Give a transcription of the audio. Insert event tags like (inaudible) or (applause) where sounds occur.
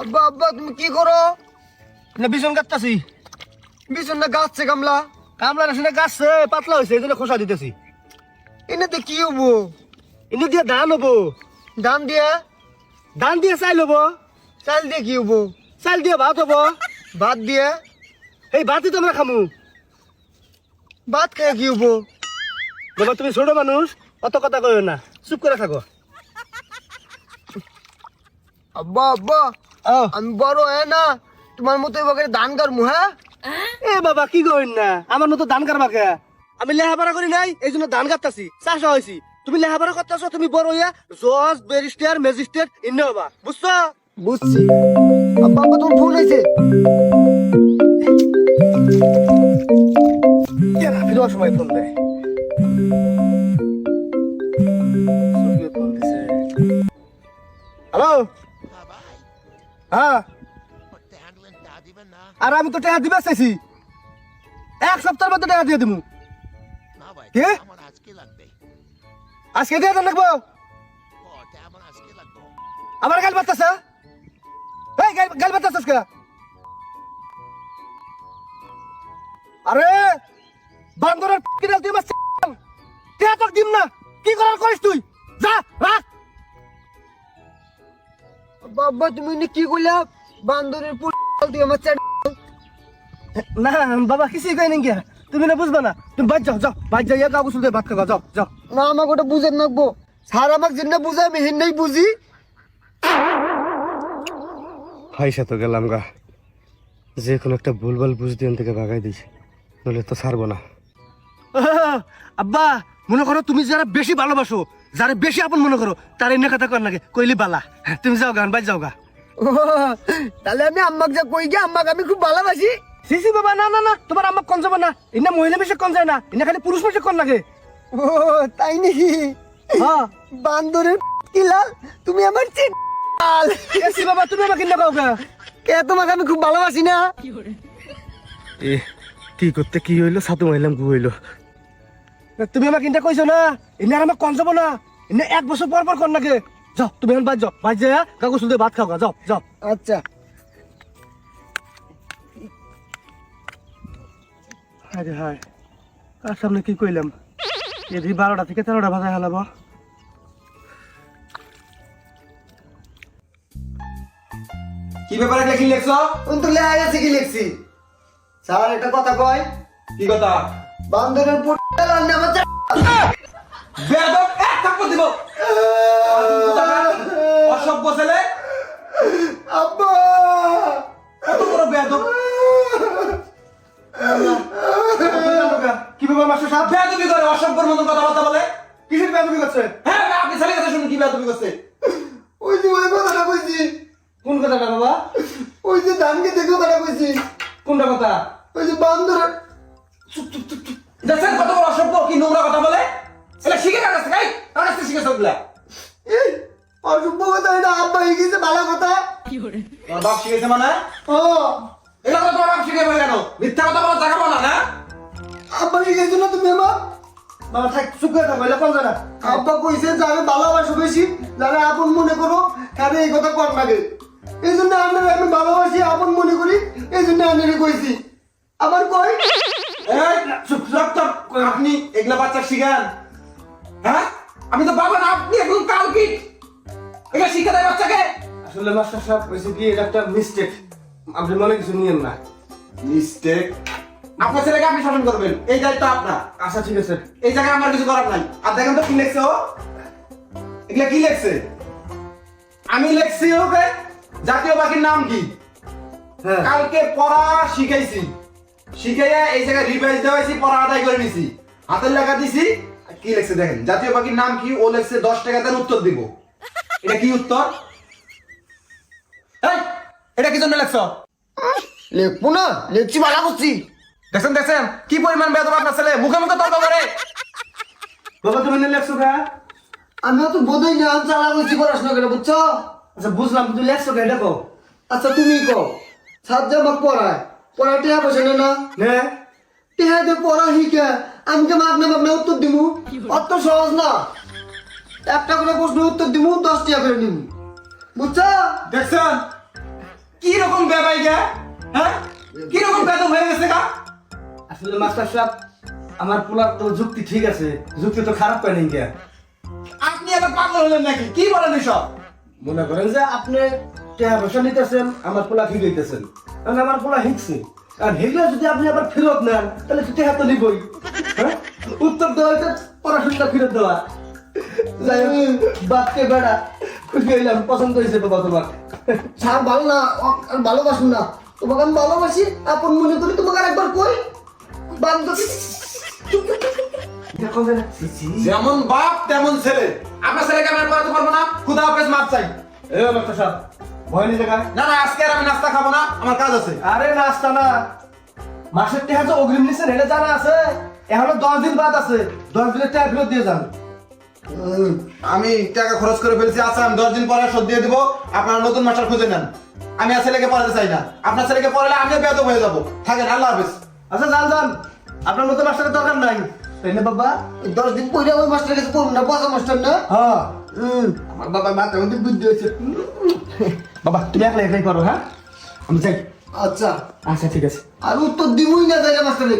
আব্বা আব্বা তুমি কি করো? না বিছন কাটতাছি। বিছন না গাছছে কামলা কামলা রাসিনা গাছছে পাতলা হয়েছে এই জন্য খোসা দিতেছি। এনেতে কি হব? এনে দিয়ে ধান হব। ধান দিয়ে? ধান দিয়ে চাইল হব। চাল দিয়ে কি হব? চাল দিয়ে ভাত হব। ভাত দিয়ে? এই ভাতই তো আমরা খামু। ভাত খেয়ে কি হব? বাবা তুমি ছোট মানুষ অত কথা কইও না। চুপ করে থাকো। আব্বা আব্বা আমি বড় হ্যাঁ না? তোমার মতো এবার ধান কাটবো হ্যাঁ? এ বাবা কি কইন না? আমার মতো ধান কারবা কে? আমি লেহাপড়া করি নাই এই জন্য ধান কাটতাছি। চাষা হয়েছি। তুমি লেহাপড়া করতেছো তুমি বড় হইয়া জজ ব্যারিস্টার ম্যাজিস্ট্রেট ইন্ন হবা। বুঝছ? বুঝছি। আব্বা আব্বা তোমার ফোন হয়েছে। ফিরোর সময় ফোন দেয়? সুফিয়া হ্যালো? হ্যাঁ। আর আমি তো টাকা দিবে চাইছি। এক সপ্তাহের মধ্যে টাকা দিয়ে ভাই কে? আজকে দিয়ে দেন লাগবো? আমার আজকে গাল বাতাসা এই গাল গাল বাতাসas কে আরে, বান্দরের কিনাল তুই টিয়া দিম না। কি করার করিস তুই? আব্বা তুমি কি করলা বান্দরের পুল দিয়ে আমার চ্যাট না বাবা কিছুই কই নাকি তুমি না বুঝবা না। তুমি বাদ যাও যাও বাদ যাইয়া কাগজ তুলতে ভাত খাওয়া যাও যাও। না আমাকে ওটা বুঝে নাকবো স্যার আমাকে যেটা বুঝায় আমি হেন্নাই বুঝি। ফাইসা তো গেলাম গা। যে কোনো একটা ভুলভাল বুঝ দিয়ে থেকে ভাগাই দিস নলে তো ছাড়বো না। আব্বা মনে করো তুমি যারা বেশি ভালোবাসো যারা বেশি আপন মনে করো তার এনে কথা কর নাকি কইলি বালা। হ্যাঁ, তুমি যাও গান বাজ যাও গা। ও, তাহলে আমি আম্মাক যা কই গে আম্মাকে আমি খুব ভালোবাসি। সিসি বাবা না না না তোমার আম্মা কন যাবে না। এনে মহিলা বেশি কন যায় না এনে খালি পুরুষ বেশি কন লাগে ও তাই নাকি হ্যাঁ। বান্দরের কিলাল তুমি আমার চিট এসি বাবা তুমি আমাকে না কাও গা। কে তোমাকে আমি খুব ভালোবাসি না? এ কি করতে কি হইল? সাতু মাইলাম গু হইল। তুমি আমাকে ইন্টা কইছো না? এনে আর আমার কন যাব না? এনে এক বছর পর পর কর নাকি যাও তুমি এখন বাজ যাও বাজ যা কাগজ তুলতে ভাত খাও যাও যাও আচ্ছা। আরে হায়। কার সামনে কি কইলাম? এদি বারোটা থেকে তেরোটা বাজায় হালাবো। কি ব্যাপারে একটা কি লেখছ? তুমি তো লেখা গেছে কি লিখছি? স্যার একটা কথা কয়। কি কথা? বান্দরের পুল আর আমার বেয়াদব এক থাপ্পড় দিব। অসভ্য ছেলে। আব্বা। কত বড় বেয়াদব কি ব্যাপার মাস্টার সাহেব বেয়াদবি করে অসভ্যর মতন কথাবার্তা বলে। কিসের বেদবি করছে? হ্যাঁ আপনি ছেলে কথা শুনুন কি বেয়াদবি করছে? ওই যে ওই কথাটা কইছি। কোন কথাটা বাবা? ওই যে ধানকে দেখে কথাটা কইছি। কোনটা কথা? ওই যে বান্দরের দেখছেন কত বড় অসভ্য কি নোংরা কথা বলে? এটা শিখে কার কাছ থেকে এই, কার কাছ শিখেছ এই অসভ্য কথা এটা আব্বা গেছে ভালো কথা। তোমার বাপ শিখেছে মানে? ও। এটা তো তোমার বাপ শিখে বলে কেন? মিথ্যা কথা বলা জায়গা বলা না? আব্বা শিখেছো না তুমি আমার বাবা থাক চুপ করে থাকো এলা কোন জানা আব্বা কইছে যে আমি ভালোবাসো বেশি যারা আপন মনে করো তাহলে এই কথা কর লাগে এই জন্য আপনার আমি ভালোবাসি আপন মনে করি এই জন্য আপনারে কইছি। আবার কই? আপনি এগুলা বাচ্চা শিখান। হ্যাঁ? আমি তো বাবা না আপনি এখন কাল কি এগুলা শিখে দেয় বাচ্চাকে। আসলে মাস্টার সাহেব হয়েছে কি এটা একটা মিস্টেক আপনি মনে কিছু নিয়েন না। মিস্টেক আপনার ছেলেকে আপনি শাসন করবেন এই দায়িত্ব আপনার। আচ্ছা ঠিক আছে। এই জায়গায় আমার কিছু করার নাই। আর দেখেন তো কি লেখছে ও। এগুলা কি লেখছে? আমি লেখছি ওকে জাতীয় পাখির নাম কি? হ্যাঁ। কালকে পড়া শিখাইছি। শিখাইয়া এই জায়গায় রিভাইজ দেওয়াইছি পড়া আদায় করে নিছি। হাতের লেখা দিছি কি লেখছে দেখেন? জাতীয় পাখির নাম কি? ও লেখছে দশ টাকা দেন উত্তর দিব। এটা কি উত্তর? এটা কি জন্য লেখছো? লিখব না লিখছি ভালো করছি। দেখছেন দেখছেন? কি পরিমাণ বেদব আপনার ছেলে? মুখে মুখে তর্ক করে। বাবা তুমি লেখছো কা আমিও তো বোধই না আমি চালা করছি পড়াশোনা করে বুঝছ? আচ্ছা বুঝলাম তুমি লেখছো কা দেখো আচ্ছা তুমি সাত যে আমাকে পড়ায়। টেহা বসে না। না। টেহা দিয়ে পড়া শিখে। আমি কে মাগনা মাগনা উত্তর দিমু। অত সহজ না। একটা করে প্রশ্ন উত্তর দিমু দশ টাকা করে নিমু। বুঝছ? দেখছেন? কি রকম বেবাই গা হ্যাঁ? কি রকম হয়ে গেছে গা? আসলে মাস্টার সাহেব আমার পোলার তো যুক্তি ঠিক আছে। যুক্তি তো খারাপ করে কে? আপনি আবার পাগল হলেন নাকি? কি বলেন এসব? মনে করেন যে আপনি টাকা পয়সা নিতেছেন আমার পোলা ঠিক হইতেছেন। কারণ আমার পোলা হিকছে। আর হিগলে যদি আপনি আবার ফেরত নেন তাহলে তো টাকা তো নিবই। হ্যাঁ? উত্তর দেওয়া হয়েছে পড়াশোনাটা ফেরত দেওয়া। যাই হোক বাপকে বেড়া খুশি হইলাম পছন্দ হয়েছে বাবা তোমার। স্যার ভালো না আর ভালোবাসুন না। তোমাকে আমি ভালোবাসি আপন মনে করি তোমাকে আর একবার কই বান্ধবী দেখো যেমন বাপ তেমন ছেলে। আপনার ছেলেকে আমি আর পড়াতে পারব না। খুদা হাফেজ মাপ চাই। এ মাস্টার সাহেব ভয় গা না না আজকে আর আমি নাস্তা খাব না আমার কাজ আছে। আরে নাস্তা না। মাসের টাকা যে অগ্রিম নিছেন এটা জানা আছে। এখনও দশ দিন বাদ আছে। দশ দিনের টাকা ফেরত দিয়ে যান। আমি টাকা খরচ করে ফেলছি আচ্ছা আমি দশ দিন পরে শোধ দিয়ে দিব। আপনারা নতুন মাস্টার খুঁজে নেন। আমি আর ছেলেকে পড়াতে চাই না। আপনার ছেলেকে পড়ালে আমি বেদ হয়ে যাব। থাকেন আল্লাহ হাফেজ। আচ্ছা যান যান। আপনার নতুন মাস্টারের দরকার নাই। তাই না বাবা? দশ দিন পরে কাছে পড়ুন না মাস্টার না? হ্যাঁ। আমার বাবা মাথার মধ্যে বুদ্ধি হয়েছে। (laughs) বাবা তুমি একলা একলাই করো হ্যাঁ? আমি যাই। আচ্ছা। আচ্ছা ঠিক আছে। আর উত্তর দিবই না তাই মাস্টারে